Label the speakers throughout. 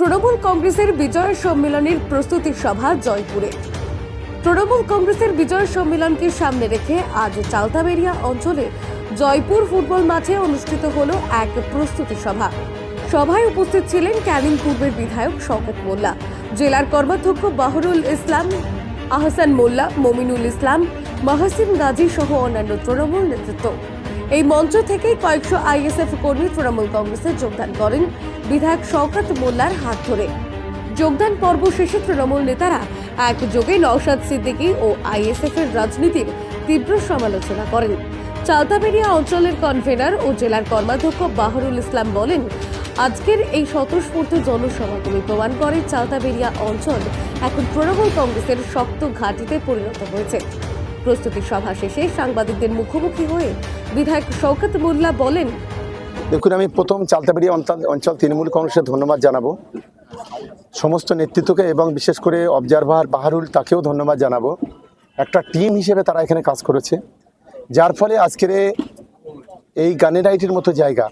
Speaker 1: তৃণমূল কংগ্রেসের বিজয় সম্মেলনের প্রস্তুতি সভা জয়পুরে। তৃণমূল কংগ্রেসের বিজয় সম্মেলনকে সামনে রেখে আজ চালতাবেরিয়া অঞ্চলে জয়পুর ফুটবল মাঠে অনুষ্ঠিত হল এক প্রস্তুতি সভা। সভায় উপস্থিত ছিলেন ক্যানিং পূর্বের বিধায়ক শকত মোল্লা, জেলার কর্মাধ্যক্ষ বাহরুল ইসলাম, আহসান মোল্লা, মমিনুল ইসলাম, মাহসিন গাজী সহ অন্যান্য তৃণমূল নেতৃত্ব। এই মঞ্চ থেকেই কয়েকশো আইএসএফ কর্মী তৃণমূল কংগ্রেসে যোগদান করেন বিধায়ক শওকত মোল্লার হাত ধরে। যোগদান পর্ব শেষে তৃণমূল নেতারা একযোগে নওশাদ সিদ্দিকী ও আইএসএফ এর রাজনীতির তীব্র সমালোচনা করেন। চালতাবেরিয়া অঞ্চলের কনভেনার ও জেলার কর্মাধ্যক্ষ বাহরুল ইসলাম বলেন, আজকের এই স্বতঃস্ফূর্ত জনসমাগমে প্রমাণ করে চালতাবেরিয়া অঞ্চল এখন তৃণমূল কংগ্রেসের শক্ত ঘাঁটিতে পরিণত হয়েছে। প্রস্তুতি সভা শেষে সাংবাদিকদের মুখোমুখি হয়ে বিধায়ক শওকত মোল্লা বলেন,
Speaker 2: দেখুন, আমি প্রথম চালতাবাড়ি অঞ্চল অঞ্চল তৃণমূল কংগ্রেসের ধন্যবাদ জানাব। সমস্ত নেতৃত্বকে এবং বিশেষ করে অবজারভার বাহারুল তাকেও ধন্যবাদ জানাব। একটা টিম হিসেবে তারা এখানে কাজ করেছে। যার ফলে আজকের এই গানেরাইটের মতো জায়গা,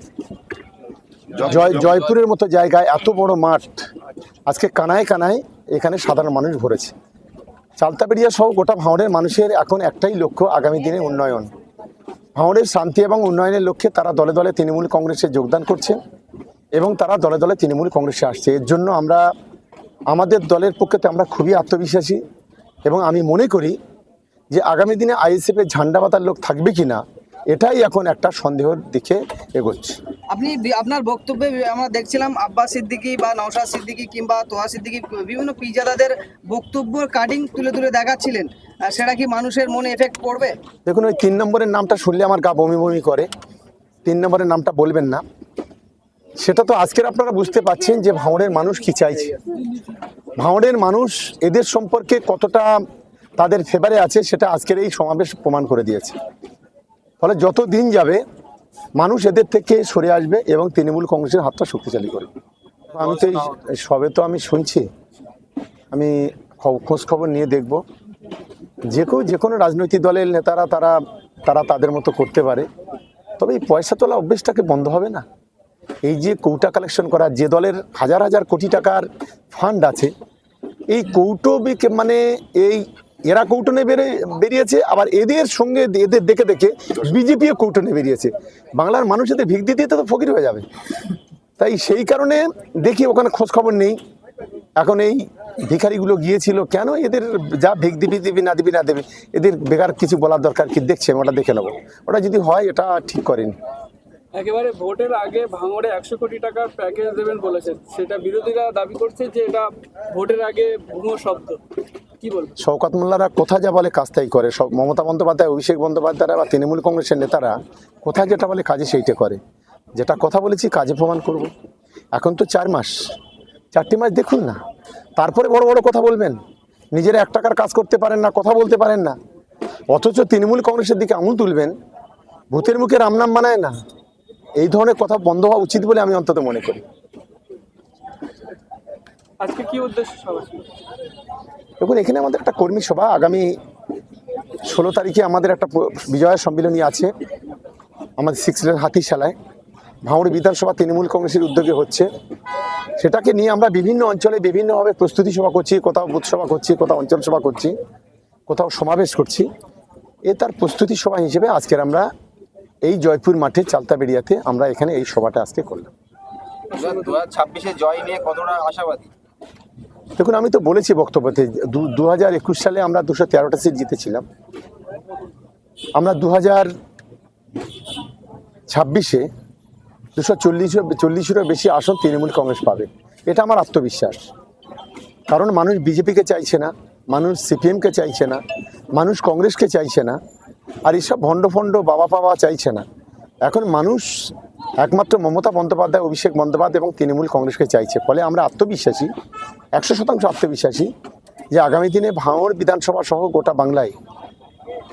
Speaker 2: জয় জয়পুরের মতো জায়গায় এত বড় মাঠ, আজকে কানায় কানায় এখানে সাধারণ মানুষ ভরেছে। চালতাবেড়িয়া সহ গোটা ভাঁড়ের মানুষের এখন একটাই লক্ষ্য আগামী দিনে উন্নয়ন। ভাঁড়ের শান্তি এবং উন্নয়নের লক্ষ্যে তারা দলে দলে তৃণমূল কংগ্রেসে যোগদান করছে এবং তারা দলে দলে তৃণমূল কংগ্রেসে আসছে। এর জন্য আমরা, আমাদের দলের পক্ষেতে আমরা খুবই আত্মবিশ্বাসী এবং আমি মনে করি যে আগামী দিনে আইএসএফের ঝান্ডা পাতার লোক থাকবে কি না এটাই এখন একটা সন্দেহের দিকে এগোচ্ছে।
Speaker 3: আপনি আপনার বক্তব্যে আমরা দেখছিলাম আব্বাস সিদ্দিকি বা নওশাদ সিদ্দিকি কিংবা তোহা সিদ্দিকি, বিভিন্ন পিজাদাদের বক্তব্য কাটিং তুলে তুলে দেখাচ্ছিলেন। সেটা কি মানুষের মনে এফেক্ট পড়বে?
Speaker 2: দেখুন, ওই তিন নম্বরের নামটা শুনলে আমার গা বমি বমি করে। তিন নম্বরের নামটা বলবেন না। সেটা তো আজকের আপনারা বুঝতে পাচ্ছেন যে ভাঁড়ের মানুষ কি চাইছে। ভাঁড়ের মানুষ এদের সম্পর্কে কতটা তাদের ফেভারে আছে, সেটা আজকের এই সমাবেশ প্রমাণ করে দিয়েছে। ফলে যত দিন যাবে মানুষ এদের থেকে সরে আসবে এবং তৃণমূল কংগ্রেসের হাতটা শক্তিশালী করবে আমি তো সবে তো আমি শুনছি। আমি খোঁজ খবর নিয়ে দেখব। যে কেউ যে কোনো রাজনৈতিক দলের নেতারা তারা তারা তাদের মতো করতে পারে। তবে এই পয়সা তোলা অভ্যেসটাকে বন্ধ হবে না। এই যে কৌটা কালেকশন করা, যে দলের হাজার হাজার কোটি টাকার ফান্ড আছে, এই কৌটোবিক মানে এই এরা কৌটনে বেড়ে, বেরিয়েছে, আবার এদের সঙ্গে এদের দেখে দেখে বিজেপিও কৌটনে বেরিয়েছে। বাংলার মানুষ এদের ভিক দিতে তো ফকির হয়ে যাবে। তাই সেই কারণে দেখি ওখানে খোঁজ খবর নেই। এখন এই ভিখারিগুলো গিয়েছিল, কেন এদের যা ভিক দিবি দিবি, না দিবি, না দেবে, এদের বেকার কিছু বলার দরকার কি? দেখছেন ওটা দেখে নেব। ওটা যদি হয়, এটা ঠিক করেনি।
Speaker 4: একেবারে ভোটের আগে ভাঙড়ে একশো কোটি টাকার প্যাকেজ দেবেন বলেছেন। সেটা বিরোধীরা দাবি করছে যে এটা ভোটের আগে ভুয়ো শব্দ।
Speaker 2: শওকাত মোল্লারা কোথা যা বলে কাজ তাই করে। সব মমতা বন্দ্যোপাধ্যায়, অভিষেক বন্দ্যোপাধ্যায়রা বা তৃণমূল কংগ্রেসের নেতারা কোথায় যেটা বলে কাজে সেইটা করে। যেটা কথা বলেছি কাজে প্রমাণ করব। এখন তো চার মাস। চারটি মাস দেখুন না। তারপরে বড় বড় কথা বলবেন। নিজেরা এক টাকার কাজ করতে পারেন না, কথা বলতে পারেন না। অথচ তৃণমূল কংগ্রেসের দিকে আঙুল তুলবেন। ভূতের মুখে রামনাম মানায় না। এই ধরনের কথা বন্ধ হওয়া উচিত বলে আমি অন্তত মনে করি।
Speaker 4: আজকে কি উদ্দেশ্য
Speaker 2: দেখুন এখানে আমাদের একটা কর্মী সভা। আগামী ষোলো তারিখে আমাদের একটা বিজয়া সম্মেলনী আছে আমাদের সিক্স লেন হাতিশালায়। ভাঙড় বিধানসভা তৃণমূল কংগ্রেসের উদ্যোগে হচ্ছে। সেটাকে নিয়ে আমরা বিভিন্ন অঞ্চলে বিভিন্নভাবে প্রস্তুতি সভা করছি কোথাও বুথ সভা করছি কোথাও অঞ্চল সভা করছি কোথাও সমাবেশ করছি। এ তার প্রস্তুতি সভা হিসেবে আজকের আমরা এই জয়পুর মাঠে চালতাবেড়িয়াতে আমরা এখানে এই সভাটা আজকে করলাম।
Speaker 5: দু ছাব্বিশে জয় নিয়ে কতটা আশাবাদী?
Speaker 2: দেখুন আমি তো বলেছি বক্তব্যতে দু হাজার একুশ সালে আমরা দুশো তেরোটা সিট জিতেছিলাম। আমরা দু হাজার ছাব্বিশে দুশো চল্লিশ চল্লিশেরও বেশি আসন তৃণমূল কংগ্রেস পাবে। এটা আমার আত্মবিশ্বাস। কারণ মানুষ বিজেপিকে চাইছে না মানুষ সিপিএমকে চাইছে না মানুষ কংগ্রেসকে চাইছে না। আর এইসব ভণ্ড ফণ্ড বাবা পাওয়া চাইছে না। এখন মানুষ একমাত্র মমতা বন্দ্যোপাধ্যায়, অভিষেক বন্দ্যোপাধ্যায় এবং তৃণমূল কংগ্রেসকে চাইছে। ফলে আমরা আত্মবিশ্বাসী, একশো শতাংশ আত্মবিশ্বাসী যে আগামী দিনে ভাঙড় বিধানসভা সহ গোটা বাংলায়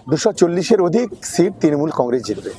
Speaker 2: দুশো চল্লিশের অধিক সিট তৃণমূল কংগ্রেস জিতবে।